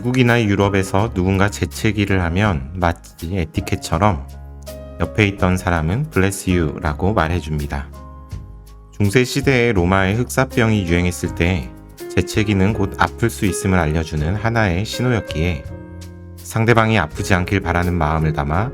미국이나 유럽에서 누군가 재채기를 하면 마치 에티켓처럼 옆에 있던 사람은 bless you라고 말해줍니다. 중세 시대에 로마의 흑사병이 유행했을 때 재채기는 곧 아플 수 있음을 알려주는 하나의 신호였기에 상대방이 아프지 않길 바라는 마음을 담아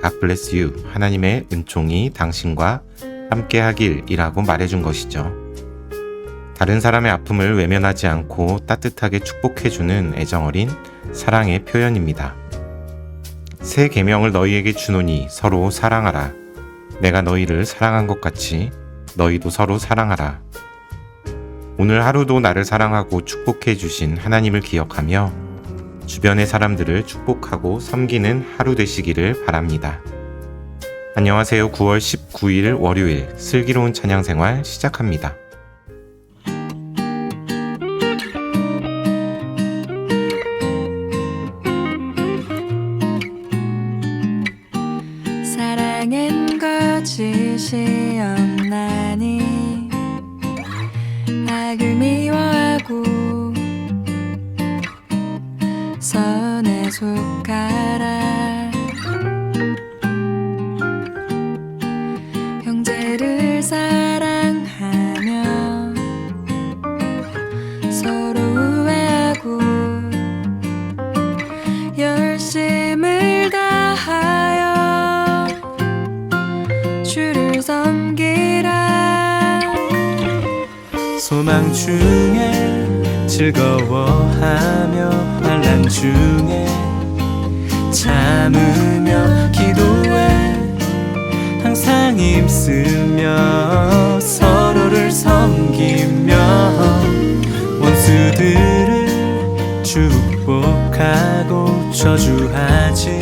God bless you 하나님의 은총이 당신과 함께 하길이라고 말해준 것이죠. 다른 사람의 아픔을 외면하지 않고 따뜻하게 축복해주는 애정어린 사랑의 표현입니다. 새 계명을 너희에게 주노니 서로 사랑하라. 내가 너희를 사랑한 것 같이 너희도 서로 사랑하라. 오늘 하루도 나를 사랑하고 축복해 주신 하나님을 기억하며 주변의 사람들을 축복하고 섬기는 하루 되시기를 바랍니다. 안녕하세요. 9월 19일 월요일 슬기로운 찬양 생활 시작합니다. 소망 중에 즐거워하며 환란 중에 참으며 기도해. 항상 힘쓰며 서로를 섬기며 원수들을 축복하고 저주하지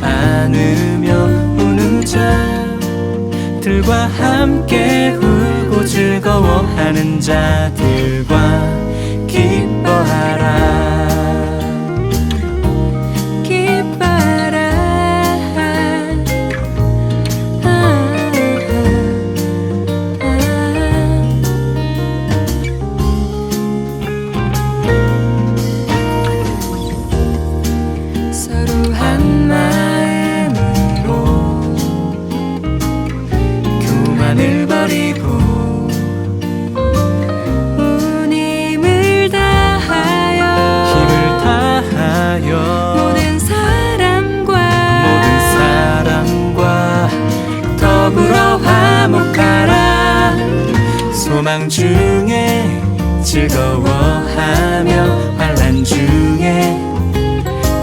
않으며 우는 자들과 함께 울고 즐거워하는 자들과 기뻐하라 중에 즐거워하며 환란 중에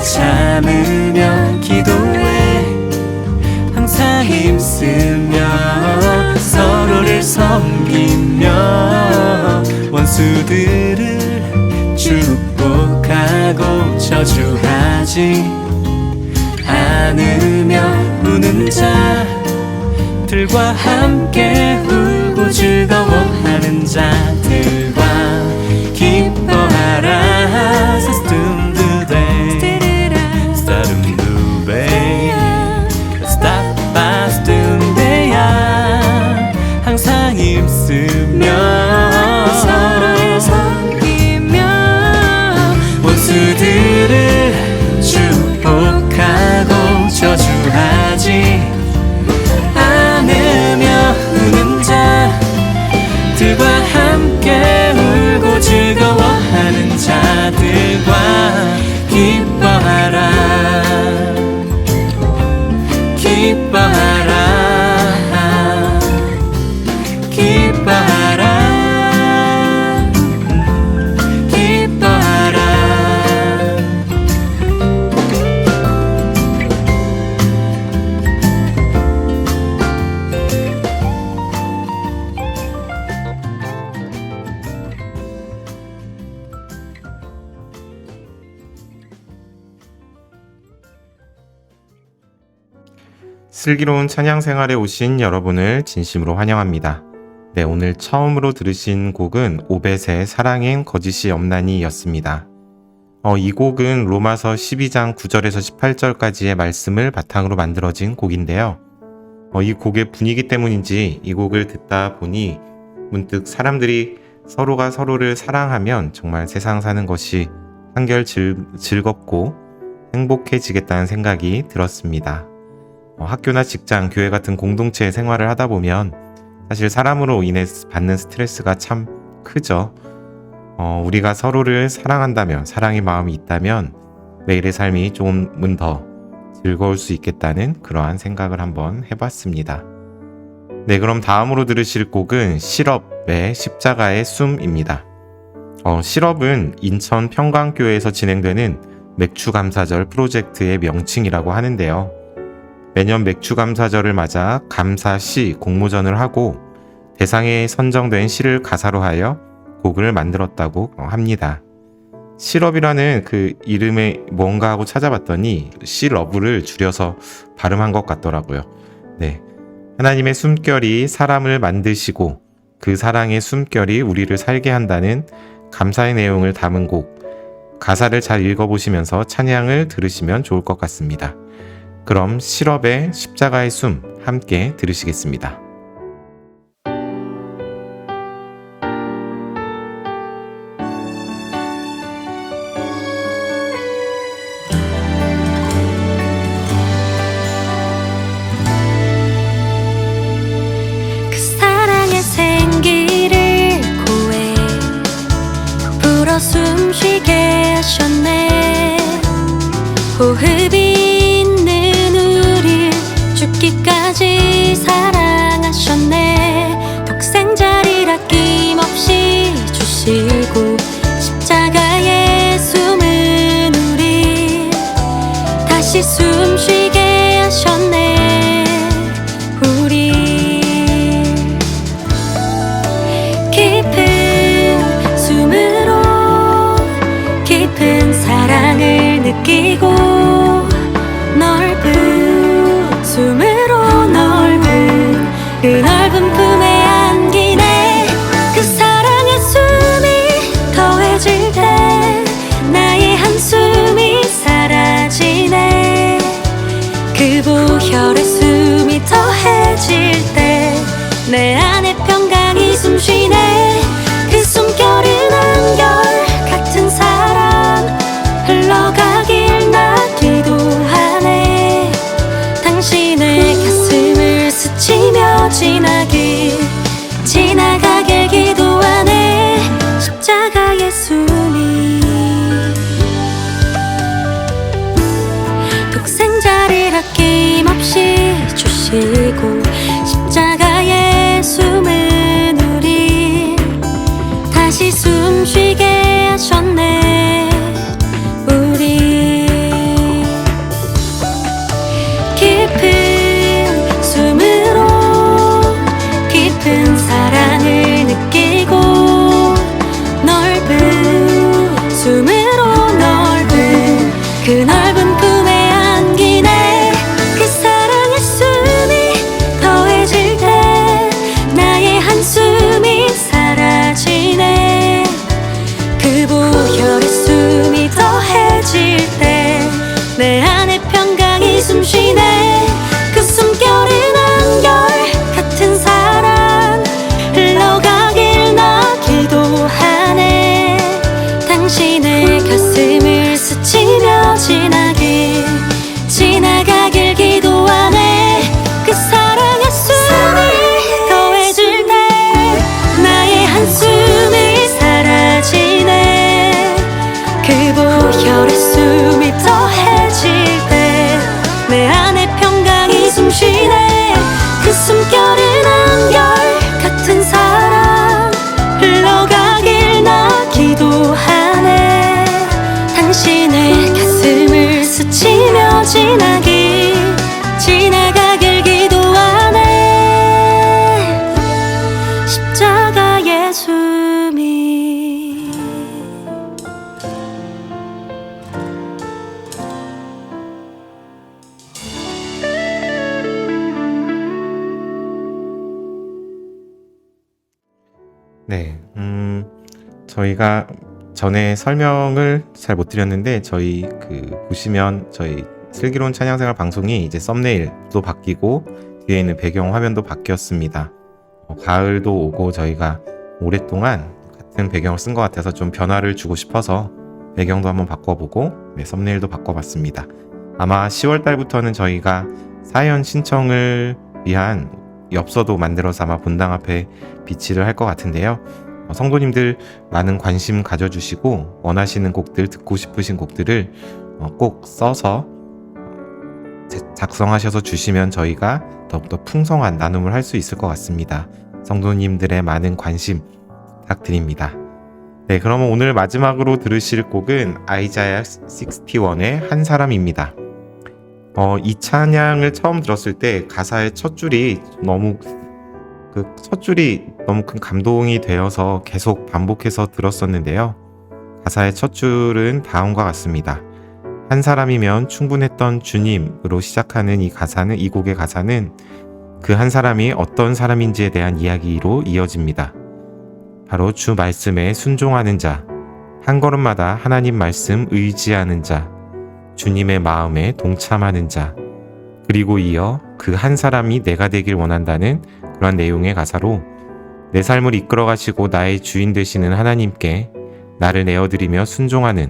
참으며 기도해. 항상 힘쓰며 서로를 섬기며 원수들을 축복하고 저주하지 않으며 우는 자들과 함께 즐거워하는 자들 슬기로운 찬양 생활에 오신 여러분을 진심으로 환영합니다. 네, 오늘 처음으로 들으신 곡은 오벳의 사랑엔 거짓이 없나니 였습니다. 어, 이 곡은 로마서 12장 9절에서 18절까지의 말씀을 바탕으로 만들어진 곡인데요. 어, 이 곡의 분위기 때문인지 이 곡을 듣다 보니 문득 사람들이 서로가 서로를 사랑하면 정말 세상 사는 것이 한결 즐, 즐겁고 행복해지겠다는 생각이 들었습니다. 어, 학교나 직장, 교회 같은 공동체 생활을 하다 보면 사실 사람으로 인해 받는 스트레스가 참 크죠. 어, 우리가 서로를 사랑한다면, 사랑의 마음이 있다면 매일의 삶이 조금은 더 즐거울 수 있겠다는 그러한 생각을 한번 해봤습니다. 네, 그럼 다음으로 들으실 곡은 실업의 십자가의 숨입니다. 어, 실업은 인천 평강교회에서 진행되는 맥추감사절 프로젝트의 명칭이라고 하는데요. 매년 맥추감사절을 맞아 감사 시 공모전을 하고 대상에 선정된 시를 가사로 하여 곡을 만들었다고 합니다. 실업이라는 그 이름에 뭔가 하고 찾아봤더니 실러브를 줄여서 발음한 것 같더라고요. 네. 하나님의 숨결이 사람을 만드시고 그 사랑의 숨결이 우리를 살게 한다는 감사의 내용을 담은 곡 가사를 잘 읽어보시면서 찬양을 들으시면 좋을 것 같습니다. 그럼 실업의 십자가의 숨 함께 들으시겠습니다. 내 그 보혈의 숨이 더해질 때 내 안에 평강이 숨쉬네. 그 숨결은 한결 같은 사랑. 흘러가길 나 기도하네. 당신의 가슴을 스치며 지나 저희가 전에 설명을 잘 못 드렸는데 저희 그 보시면 저희 슬기로운 찬양생활 방송이 이제 썸네일도 바뀌고 뒤에 있는 배경 화면도 바뀌었습니다. 어, 가을도 오고 저희가 오랫동안 같은 배경을 쓴 것 같아서 좀 변화를 주고 싶어서 배경도 한번 바꿔보고 네, 썸네일도 바꿔봤습니다. 아마 10월 달부터는 저희가 사연 신청을 위한 엽서도 만들어서 아마 본당 앞에 비치를 할 것 같은데요. 어, 성도님들 많은 관심 가져주시고 원하시는 곡들 듣고 싶으신 곡들을 어, 꼭 써서 제- 작성하셔서 주시면 저희가 더욱더 풍성한 나눔을 할 수 있을 것 같습니다. 성도님들의 많은 관심 부탁드립니다. 네, 그러면 오늘 마지막으로 들으실 곡은 아이자야 61의 한 사람입니다. 어, 이 찬양을 처음 들었을 때 가사의 첫 줄이 너무 그 첫 줄이 너무 큰 감동이 되어서 계속 반복해서 들었었는데요. 가사의 첫 줄은 다음과 같습니다. 한 사람이면 충분했던 주님으로 시작하는 이 가사는 이 곡의 가사는 그 한 사람이 어떤 사람인지에 대한 이야기로 이어집니다. 바로 주 말씀에 순종하는 자, 한 걸음마다 하나님 말씀 의지하는 자, 주님의 마음에 동참하는 자, 그리고 이어 그 한 사람이 내가 되길 원한다는 그런 내용의 가사로 내 삶을 이끌어 가시고 나의 주인 되시는 하나님께 나를 내어드리며 순종하는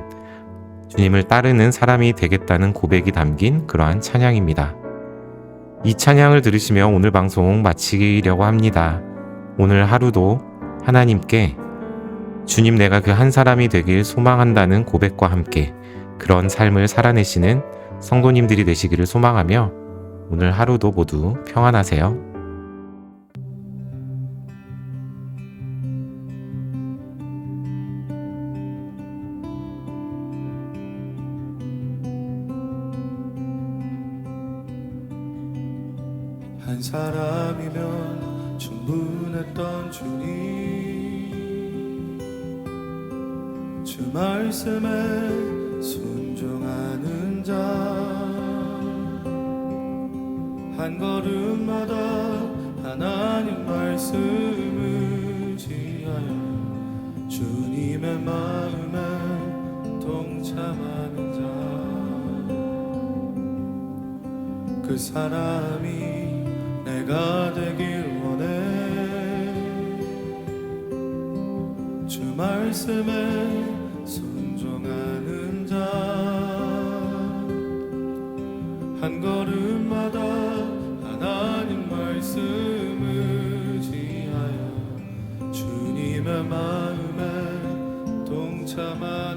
주님을 따르는 사람이 되겠다는 고백이 담긴 그러한 찬양입니다. 이 찬양을 들으시며 오늘 방송 마치려고 합니다. 오늘 하루도 하나님께 주님 내가 그 한 사람이 되길 소망한다는 고백과 함께 그런 삶을 살아내시는 성도님들이 되시기를 소망하며 오늘 하루도 모두 평안하세요. 사람이면 충분했던 주님. 주 말씀에 순종하는 자. 한 걸음마다 하나님 말씀을 지하여 주님의 마음에 동참하는 자. 그 사람이 내가 되길 원해. 주 말씀에 순종하는 자. 한 걸음마다 하나님 말씀을 지하여 주님의 마음에 동참하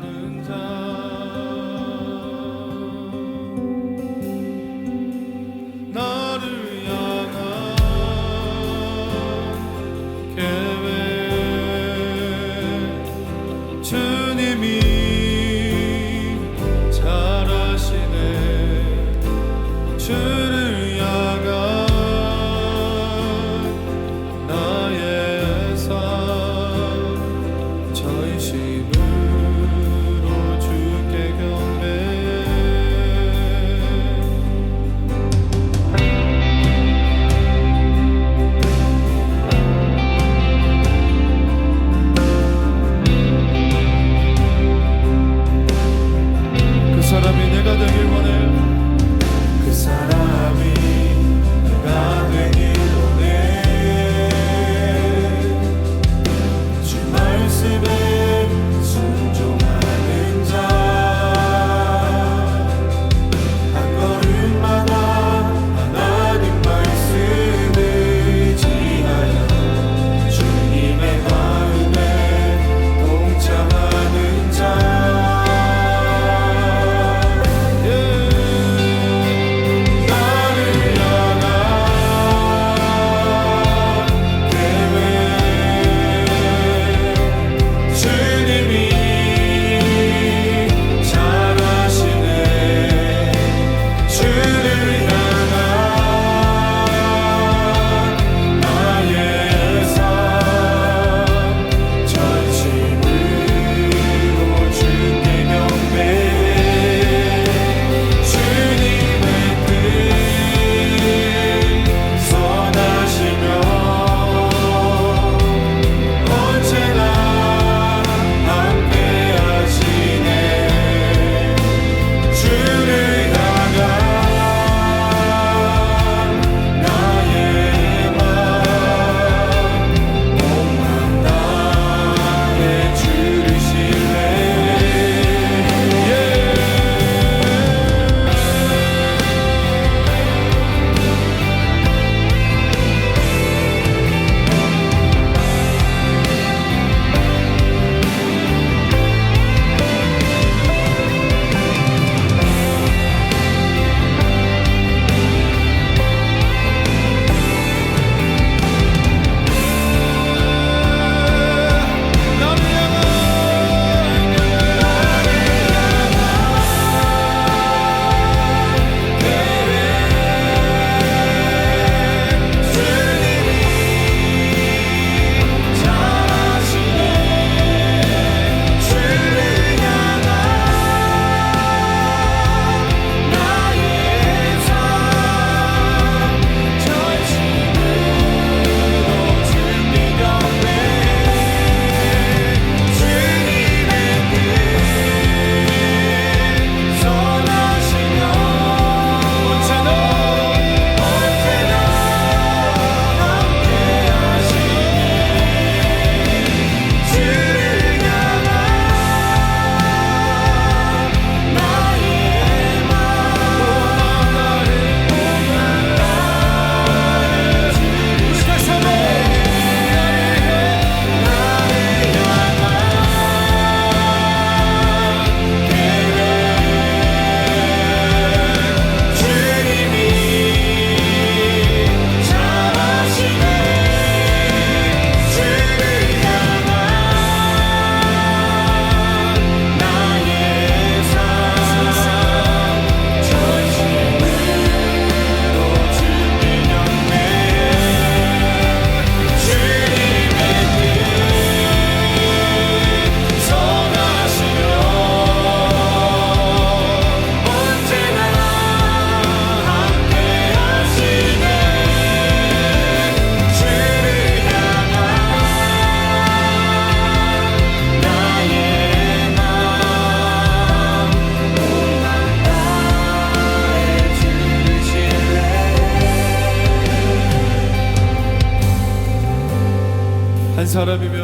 사